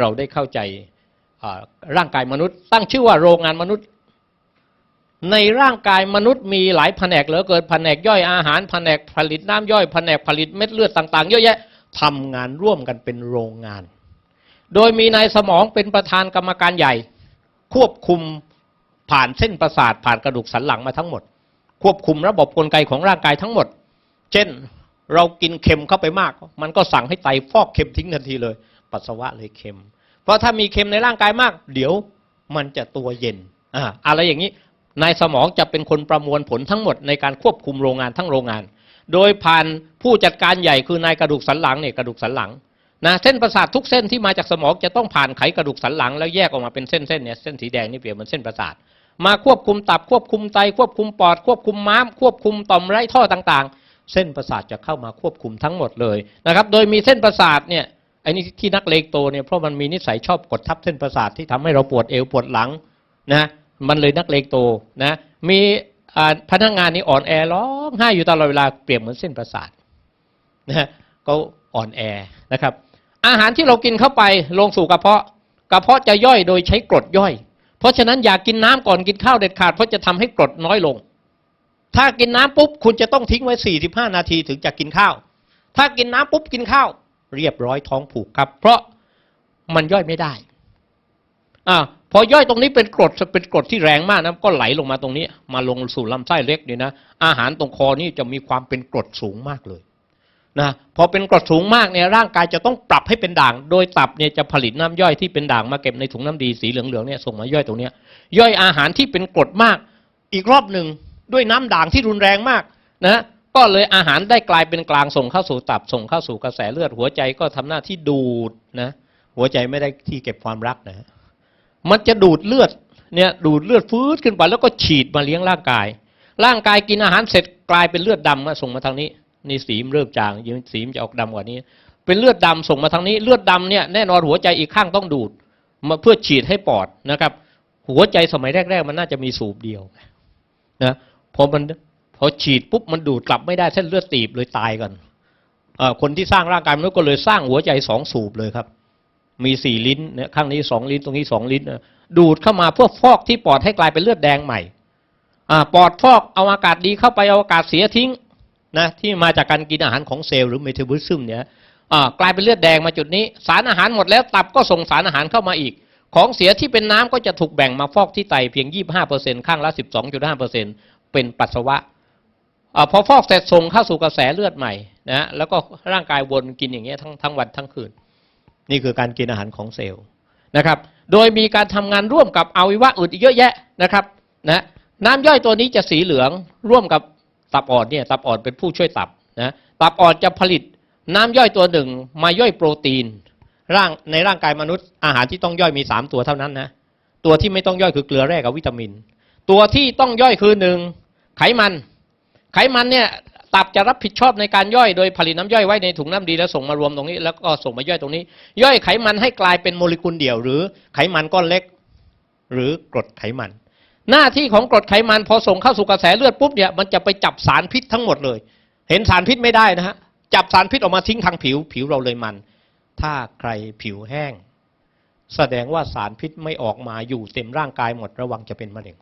เราได้เข้าใจร่างกายมนุษย์ ตั้งชื่อว่าโรงงานมนุษย์ ในร่างกายมนุษย์มีหลายแผนกเหลือเกินแผนกย่อยอาหารแผนกผลิตน้ำย่อยแผนกผลิตเม็ดเลือดต่าง ๆ เยอะแยะทำงานร่วมกันเป็นโรงงาน โดยมีนายสมองเป็นประธานกรรมการใหญ่ ควบคุมผ่านเส้นประสาทผ่านกระดูกสันหลังมาทั้งหมด ควบคุมระบบกลไกของร่างกายทั้งหมด เช่นเรากินเค็มเข้าไปมาก มันก็สั่งให้ไตฟอกเค็มทิ้งทันทีเลย ปัสสาวะเลยเค็ม เพราะถ้ามีเค็มในร่างกายมาก เดี๋ยวมันจะตัวเย็นอ่าอะไรอย่างนี้นายสมองจะเป็นคนประมวลผลทั้งหมดในการควบคุมโรงงานทั้งโรงงาน โดยผ่านผู้จัดการใหญ่คือนายกระดูกสันหลังเนี่ยกระดูกสันหลังนะเส้นประสาททุกเส้นที่มาจากสมองจะต้องผ่านไขกระดูกสันหลังแล้วแยกออกมาเป็นเส้นเส้นๆเนี่ยเส้นสีแดงนี่เปรียบเหมือนเส้นประสาท มาควบคุมตับควบคุมไตควบคุมปอด ควบคุมม้าม ควบคุมต่อมไร้ท่อต่างๆ เส้นประสาทจะเข้ามาควบคุมทั้งหมดเลยนะครับ โดยมีเส้นประสาทเนี่ย ไอ้นี่ที่นักเลงโตเนี่ยเพราะมันมีนิสัยชอบกดทับเส้นประสาทที่ทำให้เราปวดเอวปวดหลังนะมันเลยนักเลงโตนะมีพนักงานนี่อ่อนแอร้องไห้อยู่ตลอดเวลาเปรียบเหมือนเส้นประสาทนะก็อ่อนแอนะครับ อาหารที่เรากินเข้าไปลงสู่กระเพาะกระเพาะจะย่อยโดยใช้กรดย่อย เพราะฉะนั้นอย่ากกินน้ำก่อนกินข้าวเด็ดขาดเพราะจะทำให้กรดน้อยลง ถ้ากินน้ำปุ๊บคุณจะต้องทิ้งไว้ 45 นาทีถึงจะกินข้าว ถ้ากินน้ำปุ๊บกินข้าว เรียบร้อยท้องผูกครับ เพราะมันย่อยไม่ได้อ่าพอย่อยตรงนี้เป็นกรดเป็นกรดที่แรงมากนะก็ไหลลงมาตรงนี้ มาลงสู่ลำไส้เล็กนี่นะอาหารตรงคอนี่จะมีความเป็นกรดสูงมากเลยนะพอเป็นกรดสูงมากเนี่ยร่างกายจะต้องปรับให้เป็นด่าง โดยตับเนี่ยจะผลิตน้ำย่อยที่เป็นด่างมาเก็บในถุงน้ำดีสีเหลืองๆเนี่ยส่งมาย่อยตรงเนี้ยย่อยอาหารที่เป็นกรดมาก อีกรอบหนึ่งด้วยน้ำด่างที่รุนแรงมากนะ ก็เลยอาหารได้กลายเป็นกลางส่งเข้าสู่ตับส่งเข้าสู่กระแสเลือดหัวใจก็ทำหน้าที่ดูดนะ หัวใจไม่ได้ที่เก็บความรักนะ มันจะดูดเลือดเนี่ยดูดเลือดฟื้นขึ้นไปแล้วก็ฉีดมาเลี้ยงร่างกาย ร่างกายกินอาหารเสร็จกลายเป็นเลือดดำมาส่งมาทางนี้นี่สีมเริ่มจางยังสีมจะออกดำกว่านี้ เป็นเลือดดำส่งมาทางนี้ เลือดดำเนี่ยแน่นอนหัวใจอีกข้างต้องดูดมาเพื่อฉีดให้ปอดนะครับ หัวใจสมัยแรก ๆ มันน่าจะมีสูบเดียวนะพอมัน พอฉีดปุ๊บมันดูดกลับไม่ได้เส้นเลือดตีบเลยตายกันอคนที่สร้างร่างกายมนุษย์ก็เลยสร้างหัวใจสองสูบเลยครับ มีสี่ลิ้นเนี่ยข้างนี้สองลิ้นตรงนี้สองลิ้นดูดเข้ามาเพื่อฟอกที่ปอดให้กลายเป็นเลือดแดงใหม่อ่ปอดฟอกเอาอากาศดีเข้าไปเอาอากาศเสียทิ้งนะที่มาจากการกินอาหารของเซลล์หรือเมตาบอลิซึมเนี่ยอกลายเป็นเลือดแดงมาจุดนี้ สารอาหารหมดแล้วตับก็ส่งสารอาหารเข้ามาอีก ของเสียที่เป็นน้ำก็จะถูกแบ่งมาฟอกที่ไตเพียง 25%ข้างละ 12.5%เป็นปัสสาวะ พอฟอกเสร็จส่งเข้าสู่กระแสเลือดใหม่นะแล้วก็ร่างกายวนกินอย่างเงี้ยทั้งทั้งวันทั้งคืน นี่คือการกินอาหารของเซลล์นะครับ โดยมีการทำงานร่วมกับอวัยวะอื่นอีกเยอะแยะนะครับนะน้ำย่อยตัวนี้จะสีเหลืองร่วมกับตับอ่อนเนี่ยตับอ่อนเป็นผู้ช่วยตับนะตับอ่อนจะผลิตน้ำย่อยตัวหนึ่งมาย่อยโปรตีนร่างในร่างกายมนุษย์อาหารที่ต้องย่อยมีสามตัวเท่านั้นนะตัวที่ไม่ต้องย่อยคือเกลือแร่กับวิตามิน ตัวที่ต้องย่อยคือหนึ่งไขมัน ไขมันเนี่ยตับจะรับผิดชอบในการย่อยโดยผลิตน้ำย่อยไว้ในถุงน้ำดีแล้วส่งมารวมตรงนี้ แล้วก็ส่งมาย่อยตรงนี้ ย่อยไขมันให้กลายเป็นโมเลกุลเดี่ยว หรือไขมันก้อนเล็ก หรือกรดไขมัน หน้าที่ของกรดไขมันพอส่งเข้าสู่กระแสเลือดปุ๊บเนี่ยมันจะไปจับสารพิษทั้งหมดเลย เห็นสารพิษไม่ได้นะฮะจับสารพิษออกมาทิ้งทางผิว ผิวเราเลยมัน ถ้าใครผิวแห้ง แสดงว่าสารพิษไม่ออกมาอยู่เต็มร่างกายหมดระวังจะเป็นมะเร็ง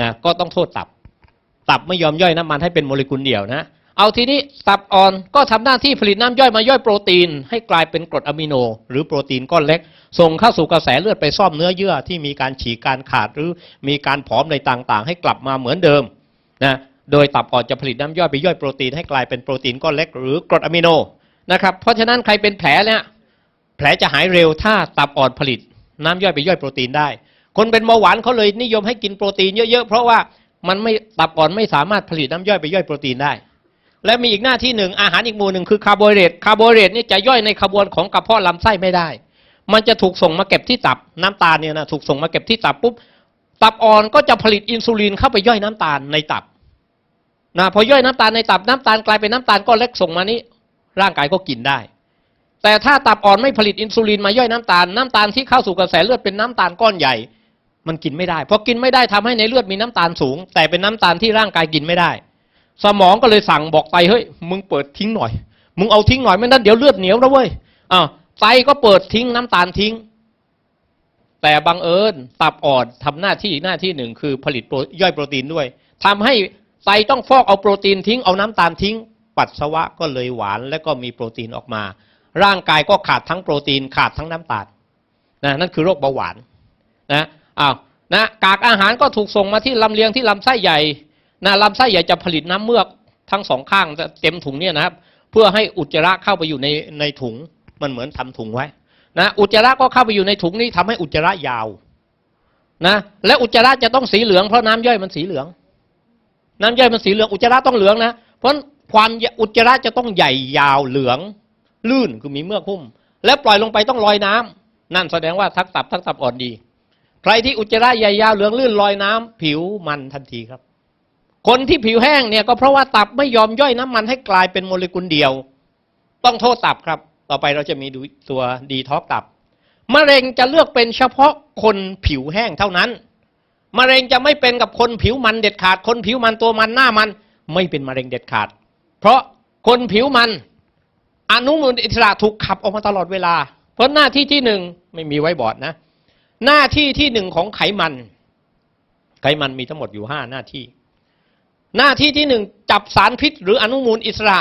นะก็ต้องโทษตับ ตับไม่ยอมย่อยน้ำมันให้เป็นโมเลกุลเดี่ยวนะ เอาทีนี้ตับอ่อนก็ทำหน้าที่ผลิตน้ำย่อยมาย่อยโปรตีน ให้กลายเป็นกรดอะมิโน หรือโปรตีนก้อนเล็ก ส่งเข้าสู่กระแสเลือดไปซ่อมเนื้อเยื่อที่มีการฉีกการขาดหรือมีการผอมในต่างๆ ให้กลับมาเหมือนเดิมนะโดยตับอ่อนจะผลิตน้ำย่อยไปย่อยโปรตีนให้กลายเป็นโปรตีนก้อนเล็ก หรือกรดอะมิโนนะครับเพราะฉะนั้นใครเป็นแผลเนี่ยแผลจะหายเร็วถ้าตับอ่อนผลิตน้ำย่อยไปย่อยโปรตีนได้ คนเป็นเบาหวานเขาเลยนิยมให้กินโปรตีนเยอะๆเพราะว่า มันไม่ตับอ่อนไม่สามารถผลิตน้ำย่อยไปย่อยโปรตีนได้ และมีอีกหน้าที่หนึ่งอาหารอีกหมู่หนึ่งคือคาร์โบไฮเดรตคาร์โบไฮเดรตนี่จะย่อยในขบวนของกระเพาะลำไส้ไม่ได้ มันจะถูกส่งมาเก็บที่ตับน้ำตาลเนี่ยนะถูกส่งมาเก็บที่ตับปุ๊บตับอ่อนก็จะผลิตอินซูลินเข้าไปย่อยน้ำตาลในตับนะพอย่อยน้ำตาลในตับน้ำตาลกลายเป็นน้ำตาลก้อนเล็กส่งมานี้ ร่างกายก็กินได้ แต่ถ้าตับอ่อนไม่ผลิตอินซูลินมาย่อยน้ำตาลน้ำตาลที่เข้าสู่กระแสเลือดเป็นน้ำตาลก้อนใหญ่ มันกินไม่ได้พอกินไม่ได้ทำให้ในเลือดมีน้ำตาลสูง แต่เป็นน้ำตาลที่ร่างกายกินไม่ได้ สมองก็เลยสั่งบอกไตเฮ้ยมึงเปิดทิ้งหน่อย มึงเอาทิ้งหน่อยไม่นั้นเดี๋ยวเลือดเหนียวนะเว้ยอ้าวไตก็เปิดทิ้งน้ำตาลทิ้ง แต่บังเอิญตับอ่อนทำหน้าที่หน้าที่หนึ่งคือผลิตย่อยโปรตีนด้วยทำให้ไตต้องฟอกเอาโปรตีนทิ้งเอาน้ำตาลทิ้ง ปัสสาวะก็เลยหวานและก็มีโปรตีนออกมา ร่างกายก็ขาดทั้งโปรตีนขาดทั้งน้ำตาลนะนั่นคือโรคเบาหวานนะ อ้าวนะกากอาหารก็ถูกส่งมาที่ลำเลียงที่ลำไส้ใหญ่นะลำไส้ใหญ่จะผลิตน้ำเมือกทั้งสองข้างเต็มถุงเนี่ยนะครับ เพื่อให้อุจจาระเข้าไปอยู่ในในถุงมันเหมือนทำถุงไว้นะอุจจาระก็เข้าไปอยู่ในถุงนี้ทำให้อุจจาระยาวนะและอุจจาระจะต้องสีเหลืองเพราะน้ำย่อยมันสีเหลือง น้ำย่อยมันสีเหลืองอุจจาระต้องเหลืองนะเพราะความอุจจาระจะต้องใหญ่ยาวเหลือง ลื่นคือมีเมือกหุ้ม และปล่อยลงไปต้องลอยน้ำนั่นแสดงว่าทักตับทักตับอ่อนดี ใครที่อุจจาระใหญ่ยาวเหลืองลื่นลอยน้ำผิวมันทันทีครับ คนที่ผิวแห้งเนี่ยก็เพราะว่าตับไม่ยอมย่อยน้ำมันให้กลายเป็นโมเลกุลเดียว ต้องโทษตับครับ ต่อไปเราจะมีดูตัวดีท็อกตับมะเร็งจะเลือกเป็นเฉพาะคนผิวแห้งเท่านั้นมะเร็งจะไม่เป็นกับคนผิวมันเด็ดขาด คนผิวมันตัวมันหน้ามัน ไม่เป็นมะเร็งเด็ดขาด เพราะคนผิวมันอนุมูลอิสระถูกขับออกมาตลอดเวลา เพราะหน้าที่ที่หนึ่งไม่มีไว้บอร์ดนะ หน้าที่ที่หนึ่งของไขมัน ไขมันมีทั้งหมดอยู่ห้าหน้าที่ หน้าที่ที่หนึ่งจับสารพิษ หรืออนุมูลอิสระ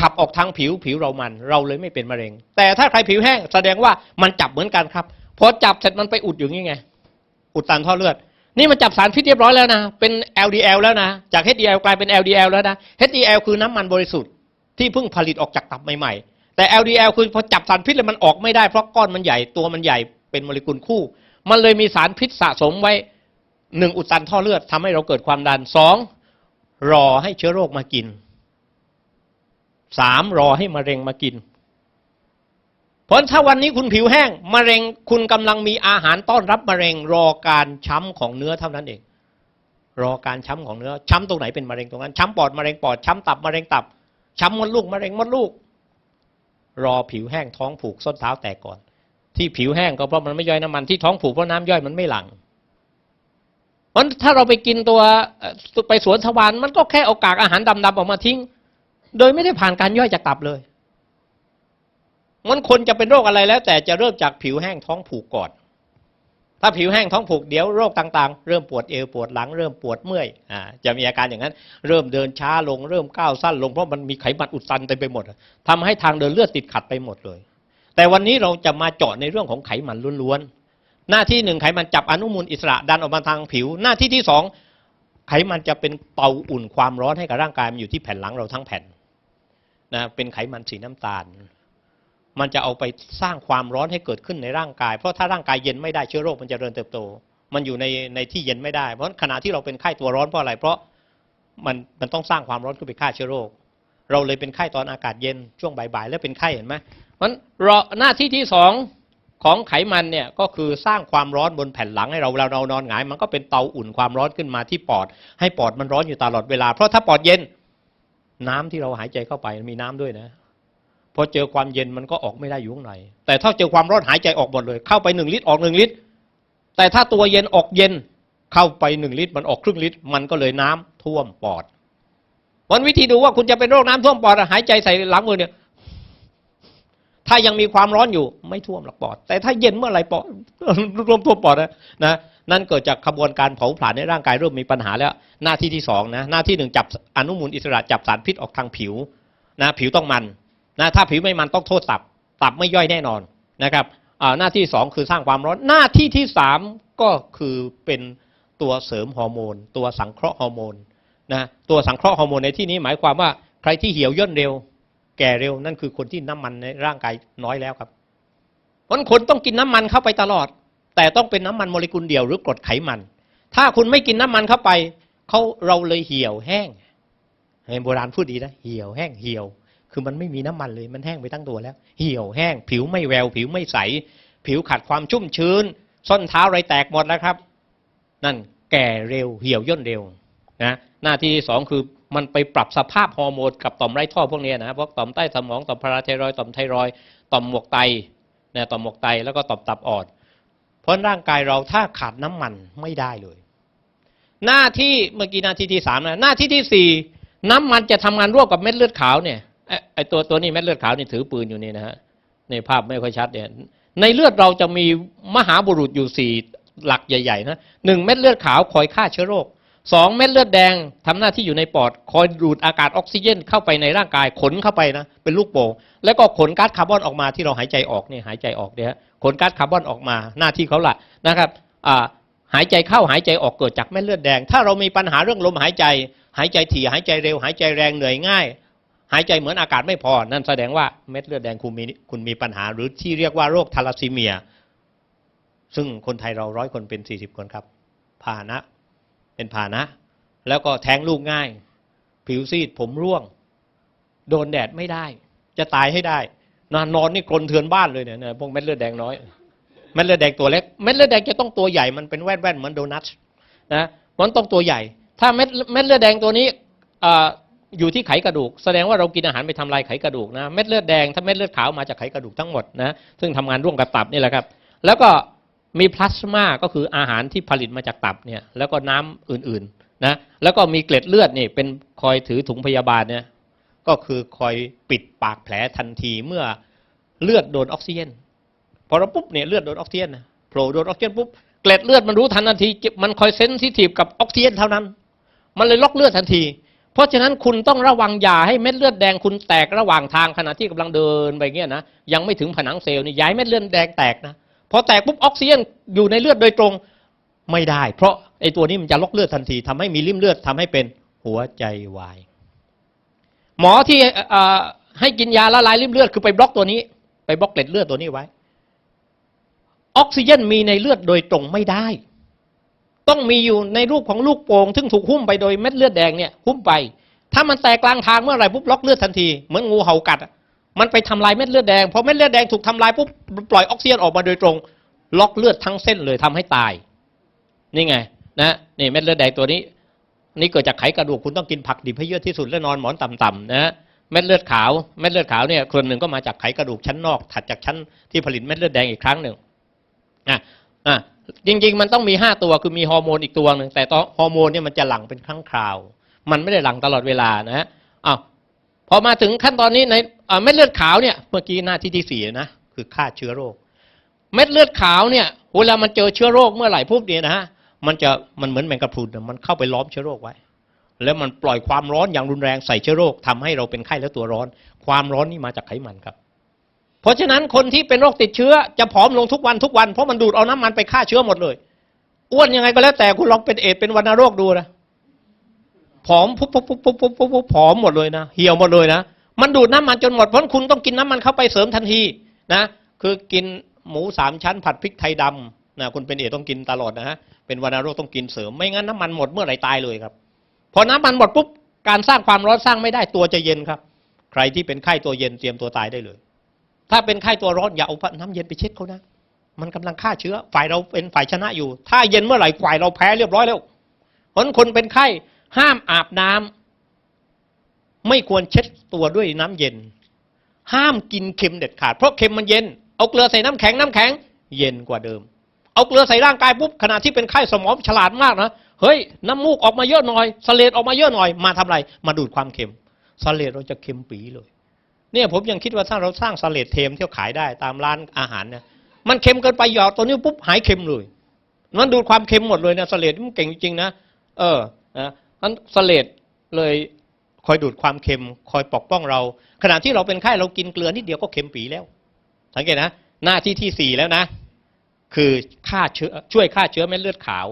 ขับออกทางผิวผิวเรามัน เราเลยไม่เป็นมะเร็ง แต่ถ้าใครผิวแห้งแสดงว่ามันจับเหมือนกันครับพอจับเสร็จมันไปอุดอยู่นี่ไง อุดตันท่อเลือด นี่มันจับสารพิษเรียบร้อยแล้วนะ เป็น LDL แล้วนะ จาก HDL กลายเป็น LDL แล้วนะ HDL คือน้ำมันบริสุทธิ์ที่เพิ่งผลิตออกจากตับใหม่ๆ แต่ LDL คือพอจับสารพิษแล้วมันออกไม่ได้เพราะก้อนมันใหญ่ตัวมันใหญ่ เป็นโมเลกุลคู่ มันเลยมีสารพิษสะสมไว้หนึ่งอุดตันท่อเลือดทำให้เราเกิดความดันสองรอให้เชื้อโรคมากินสามรอให้มะเร็งมากิน เพราะถ้าวันนี้คุณผิวแห้งมะเร็งคุณกำลังมีอาหารต้อนรับมะเร็ง รอการช้ำของเนื้อเท่านั้นเอง รอการช้ำของเนื้อ ช้ำตรงไหนเป็นมะเร็งตรงนั้น ช้ำปอดมะเร็งปอด ช้ำตับมะเร็งตับ ช้ำมดลูกมะเร็งมดลูก รอผิวแห้งท้องผูกส้นเท้าแตกก่อน ที่ผิวแห้งก็เพราะมันไม่ย่อยน้ำมันที่ท้องผูกเพราะน้ำย่อยมันไม่หลังเพราะถ้าเราไปกินตัวไปสวนทวารมันก็แค่เอากากอาหารดำๆออกมาทิ้ง โดยไม่ได้ผ่านการย่อยจากตับเลย มันคนจะเป็นโรคอะไรแล้ว แต่จะเริ่มจากผิวแห้งท้องผูกก่อน ถ้าผิวแห้งท้องผูกเดี๋ยวโรคต่างๆ เริ่มปวดเอวปวดหลังเริ่มปวดเมื่อยอ่าจะมีอาการอย่างนั้น เริ่มเดินช้าลงเริ่มก้าวสั้นลงเพราะมันมีไขมันอุดตันเต็มไปหมดทำให้ทางเดินเลือดติดขัดไปหมดเลย แต่วันนี้เราจะมาเจาะในเรื่องของไขมันล้วนๆ หน้าที่หนึ่งไขมันจับอนุมูลอิสระดันออกมาทางผิว หน้าที่ที่สองไขมันจะเป็นเตาอุ่นความร้อนให้กับร่างกายมันอยู่ที่แผ่นหลังเราทั้งแผ่นนะเป็นไขมันสีน้ำตาล มันจะเอาไปสร้างความร้อนให้เกิดขึ้นในร่างกาย เพราะถ้าร่างกายเย็นไม่ได้เชื้อโรคมันจะเริญเติบโต มันอยู่ในในที่เย็นไม่ได้ เพราะขณะที่เราเป็นไข้ตัวร้อนเพราะอะไร เพราะมันมันต้องสร้างความร้อนขึ้นไปฆ่าเชื้อโรค เราเลยเป็นไข้ตอนอากาศเย็นช่วงบ่ายๆแล้วเป็นไข้เห็นไหม มันเราหน้าที่ที่สองของไขมันเนี่ยก็คือสร้างความร้อนบนแผ่นหลังให้เราเวลาเรานอนหงาย มันก็เป็นเตาอุ่นความร้อนขึ้นมาที่ปอด ให้ปอดมันร้อนอยู่ตลอดเวลา เพราะถ้าปอดเย็นน้ำที่เราหายใจเข้าไปมีน้ำด้วยนะพอเจอความเย็นมันก็ออกไม่ได้อยู่ข้างในแต่ถ้าเจอความร้อนหายใจออกหมดเลย เข้าไปหนึ่งลิตรออกหนึ่งลิตร แต่ถ้าตัวเย็นออกเย็นเข้าไปหนึ่งลิตร มันออกครึ่งลิตร มันก็เลยน้ำท่วมปอดวันวิธีดูว่าคุณจะเป็นโรคน้ำท่วมปอดหายใจใส่หลังมือเนี่ย ถ้ายังมีความร้อนอยู่ไม่ท่วมหรอกปอด แต่ถ้าเย็นเมื่อไหร่ปอดรวมท่วมปอดนะนะนั่นเกิดจากขบวนการเผาผลาญในร่างกายเริ่มมีปัญหาแล้ว หน้าที่ที่สองนะหน้าที่หนึ่งจับอนุมูลอิสระจับสารพิษออกทางผิวนะผิวต้องมันนะถ้าผิวไม่มันต้องโทษตับ ตับไม่ย่อยแน่นอนนะครับอ่าหน้าที่สองคือสร้างความร้อนหน้าที่ที่สามก็คือเป็นตัวเสริมฮอร์โมน ตัวสังเคราะห์ฮอร์โมนนะตัวสังเคราะห์ฮอร์โมนในที่นี้หมายความว่าใครที่เหี่ยวย่นเร็ว แก่เร็วนั่นคือคนที่น้ำมันในร่างกายน้อยแล้วครับเพราะฉะนั้นคนต้องกินน้ำมันเข้าไปตลอด แต่ต้องเป็นน้ำมันโมเลกุลเดียวหรือกรดไขมัน ถ้าคุณไม่กินน้ำมันเข้าไปเขาเราเลยเหี่ยวแห้งให้โบราณพูดดีนะเหี่ยวแห้งเหี่ยว คือมันไม่มีน้ำมันเลยมันแห้งไปทั้งตัวแล้ว เหี่ยวแห้ง ผิวไม่แวว ผิวไม่ใส ผิวขาดความชุ่มชื้น ส้นเท้าอะไรแตกหมดแล้วครับ นั่นแก่เร็วเหี่ยวย่นเร็วนะหน้าที่สองคือ มันไปปรับสภาพฮอร์โมนกับต่อมไร้ท่อพวกนี้นะพวกต่อมใต้สมองต่อมพาราไทรอยต่อมไทรอยต่อมหมวกไตนะต่อมหมวกไตแล้วก็ต่อมตับอ่อนเพราะร่างกายเราถ้าขาดน้ำมันไม่ได้เลย หน้าที่เมื่อกี้หน้าที่ที่สามนะหน้าที่ที่สี่น้ำมันจะทำงานร่วมกับเม็ดเลือดขาวเนี่ยไอตัวตัวนี้เม็ดเลือดขาวนี่ถือปืนอยู่นี่นะฮะในภาพไม่ค่อยชัดเนี่ยในเลือดเราจะมีมหาบุรุษอยู่สี่หลักใหญ่ๆนะหนึ่งเม็ดเลือดขาวคอยฆ่าเชื้อโรค สองเม็ดเลือดแดงทำหน้าที่อยู่ในปอด คอยดูดอากาศออกซิเจนเข้าไปในร่างกายขนเข้าไปนะ เป็นลูกโป่งแล้วก็ขนก๊าซคาร์บอนออกมาที่เราหายใจออกเนี่ยหายใจออกเนี่ยขนก๊าซคาร์บอนออกมาหน้าที่เขาละนะครับหายใจเข้าหายใจออกเกิดจากเม็ดเลือดแดง ถ้าเรามีปัญหาเรื่องลมหายใจ หายใจถี่หายใจเร็ว หายใจแรงเหนื่อยง่าย หายใจเหมือนอากาศไม่พอ นั่นแสดงว่าเม็ดเลือดแดงคุณมีคุณมีปัญหาหรือที่เรียกว่าโรคทาลัสซีเมีย ซึ่งคนไทยเราร้อยคนเป็นสี่สิบคนครับพานะ เป็นพานะ แล้วก็แท้งลูกง่าย ผิวซีดผมร่วง โดนแดดไม่ได้ จะตายให้ได้นอนนอนนี่กลนเทือนบ้านเลยเนี่ยพวกเม็ดเลือดแดงน้อยเม็ดเลือดแดงตัวเล็กเม็ดเลือดแดงจะต้องตัวใหญ่มันเป็นแว่นๆเหมือนโดนัทนะมันต้องตัวใหญ่ ถ้าเม็ดเม็ดเลือดแดงตัวนี้ออยู่ที่ไขกระดูก แสดงว่าเรากินอาหารไปทำลายไขกระดูกนะเม็ดเลือดแดงถ้าเม็ดเลือดขาวมาจากไขกระดูกทั้งหมดนะซึ่งทำงานร่วมกับตับนี่แหละครับ แล้วก็ มีพลาสมาก็คืออาหารที่ผลิตมาจากตับเนี่ยแล้วก็น้ำอื่นๆนะแล้วก็มีเกล็ดเลือดนี่เป็นคอยถือถุงพยาบาลเนี่ยก็คือคอยปิดปากแผลทันทีเมื่อเลือดโดนออกซิเจนพอเราปุ๊บเนี่ยเลือดโดนออกซิเจนโผล่โดนออกซิเจนปุ๊บเกล็ดเลือดมันรู้ทันทันที มันคอยเซนซิทีฟกับออกซิเจนเท่านั้น มันเลยล็อกเลือดทันที เพราะฉะนั้นคุณต้องระวังอย่าให้เม็ดเลือดแดงคุณแตกระหว่างทางขณะที่กำลังเดินไปเงี้ยนะยังไม่ถึงผนังเซลล์นี่ย้ายเม็ดเลือดแดงแตกนะ พอแตกปุ๊บออกซิเจนอยู่ในเลือดโดยตรงไม่ได้ เพราะไอตัวนี้มันจะล็อกเลือดทันทีทำให้มีริ่มเลือดทำให้เป็นหัวใจวาย หมอที่ให้กินยาละลายริ่มเลือดคือไปบล็อกตัวนี้ ไปบล็อกเกล็ดเลือดตัวนี้ไว้ ออกซิเจนมีในเลือดโดยตรงไม่ได้ ต้องมีอยู่ในรูปของลูกโป่งซึ่งถูกหุ้มไปโดยเม็ดเลือดแดงเนี่ยหุ้มไป ถ้ามันแตกกลางทางเมื่อไหร่ปุ๊บล็อกเลือดทันทีเหมือนงูเห่ากัดอะ มันไปทำลายเม็ดเลือดแดงพอเม็ดเลือดแดงถูกทำลายปุ๊บปล่อยออกซิเจนออกมาโดยตรง ล็อกเลือดทั้งเส้นเลยทำให้ตาย นี่ไงนะนี่เม็ดเลือดแดงตัวนี้ นี่เกิดจากไขกระดูกคุณต้องกินผักดิบให้เยอะที่สุดและนอนหมอนต่ำๆนะเม็ดเลือดขาวเม็ดเลือดขาวเนี่ยส่วนหนึ่งก็มาจากไขกระดูกชั้นนอก ถัดจากชั้นที่ผลิตเม็ดเลือดแดงอีกครั้งหนึ่งอะอะจริง ๆ มันต้องมีห้าตัวคือมีฮอร์โมนอีกตัวหนึ่งแต่ฮอร์โมนเนี่ยมันจะหลั่งเป็นครั้งคราว มันไม่ได้หลั่งตลอดเวลานะฮะอ้าว พอมาถึงขั้นตอนนี้ในเม็ดเลือดขาวเนี่ยเมื่อกี้หน้าที่ที่สี่นะคือฆ่าเชื้อโรค เม็ดเลือดขาวเนี่ยเวลามันเจอเชื้อโรคเมื่อไหร่ปุ๊บเนี่ยนะฮะมันจะมันเหมือนแมงกะพรุนมันเข้าไปล้อมเชื้อโรคไว้ แล้วมันปล่อยความร้อนอย่างรุนแรงใส่เชื้อโรคทำให้เราเป็นไข้และตัวร้อน ความร้อนนี่มาจากไขมันครับ เพราะฉะนั้นคนที่เป็นโรคติดเชื้อจะผอมลงทุกวันทุกวันเพราะมันดูดเอาน้ำมันไปฆ่าเชื้อหมดเลยอ้วนยังไงก็แล้วแต่คุณลองเป็นเอดเป็นวัณโรคดูนะ อมปุ๊บปุ๊บปุ๊บปุ๊บปุ๊บปุ๊บผอมหมดเลยนะ เหี่ยวหมดเลยนะ มันดูดน้ำมันจนหมด เพราะคุณต้องกินน้ำมันเข้าไปเสริมทันทีนะ คือกินหมูสามชั้นผัดพริกไทยดำนะคุณเป็นเอต้องกินตลอดนะฮะ เป็นวัณโรคต้องกินเสริม ไม่งั้นน้ำมันหมดเมื่อไหร่ตายเลยครับ พอน้ำมันหมดปุ๊บ การสร้างความร้อนสร้างไม่ได้ตัวจะเย็นครับ ใครที่เป็นไข้ตัวเย็นเตรียมตัวตายได้เลย ถ้าเป็นไข้ตัวร้อนอย่าเอาน้ำเย็นไปเช็ดเขานะ มันกำลังฆ่าเชื้อ ฝ่ายเราเป็นฝ่ายชนะอยู่ ถ้าเย็นเมื่อไหร่ฝ่ายเราแพ้เรียบร้อยแล้วเพราะฉะนั้นคนเป็นไข้ ห้ามอาบน้ำไม่ควรเช็ดตัวด้วยน้ำเย็น ห้ามกินเค็มเด็ดขาด เพราะเค็มมันเย็น เอาเกลือใส่น้ำแข็งน้ำแข็ง เย็นกว่าเดิม เอาเกลือใส่ร่างกายปุ๊บขณะที่เป็นไข้สมองฉลาดมากนะเฮ้ยน้ำมูกออกมาเยอะหน่อยสเลดออกมาเยอะหน่อยมาทำอะไร มาดูดความเค็มสเลดเราจะเค็มปีเลยเนี่ยผมยังคิดว่าถ้าเราสร้างสเลดเทมที่ขาขายได้ตามร้านอาหารเนี่ยมันเค็มเกินไปหยอดตัวนี้ปุ๊บหายเค็มเลยมันดูดความเค็มหมดเลยนะสเลดมันเก่งจริงนะเออนะ นั้นสเลดเลยคอยดูดความเค็ม คอยปกป้องเรา ขณะที่เราเป็นไข้เรากินเกลือนิดเดียวก็เค็มปีแล้ว สังเกตนะ หน้าที่ที่สี่แล้วนะ คือฆ่าเชื้อช่วยฆ่าเชื้อเม็ดเลือดขาว